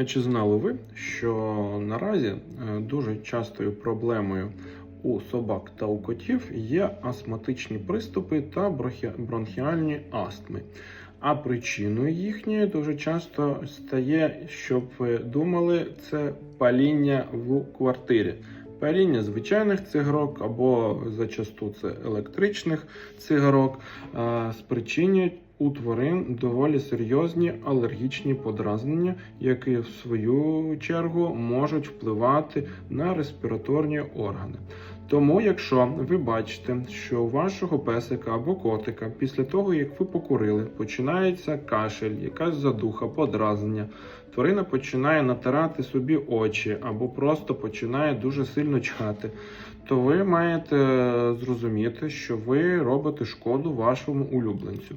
А чи знали ви, що наразі е, дуже частою проблемою у собак та у котів є астматичні приступи та бронхіальні астми? А причиною їхньої дуже часто стає, щоб ви думали, це паління в квартирі. Паління звичайних цигарок або зачасту це електричних цигарок спричинюють у тварин доволі серйозні алергічні подразнення, які в свою чергу можуть впливати на респіраторні органи. Тому, якщо ви бачите, що у вашого песика або котика після того, як ви покурили, починається кашель, якась задуха, подразнення, тварина починає натирати собі очі або просто починає дуже сильно чхати, то ви маєте зрозуміти, що ви робите шкоду вашому улюбленцю.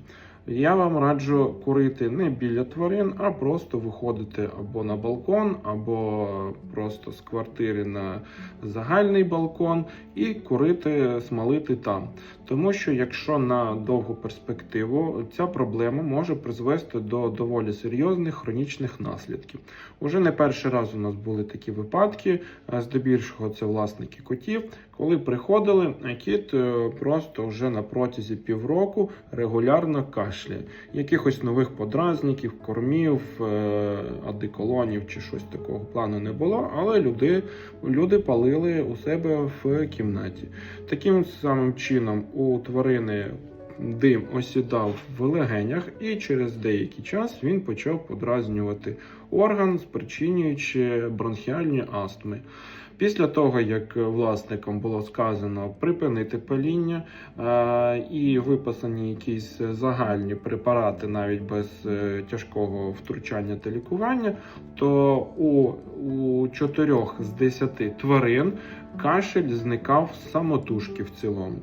Я вам раджу курити не біля тварин, а просто виходити або на балкон, або просто з квартири на загальний балкон і курити, смалити там. Тому що якщо на довгу перспективу ця проблема може призвести до доволі серйозних хронічних наслідків. Уже не перший раз у нас були такі випадки, здебільшого це власники котів, коли приходили, кіт е, просто вже на протязі півроку регулярно кашляє. Якихось нових подразників, кормів, е, адеколонів чи щось такого плану не було, але люди, люди палили у себе в кімнаті. Таким самим чином у тварини дим осідав в легенях, і через деякий час він почав подразнювати орган, спричинюючи бронхіальні астми. Після того, як власникам було сказано припинити паління е, і виписані якісь загальні препарати навіть без е, тяжкого втручання та лікування, то у, у 4 з 10 тварин кашель зникав самотужки в цілому.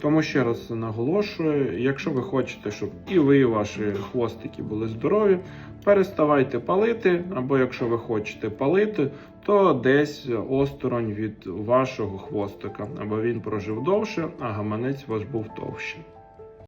Тому ще раз наголошую, якщо ви хочете, щоб і ви, і ваші хвостики були здорові, переставайте палити, або якщо ви хочете палити, то десь осторонь від вашого хвостика, або він прожив довше, а гаманець ваш був товще.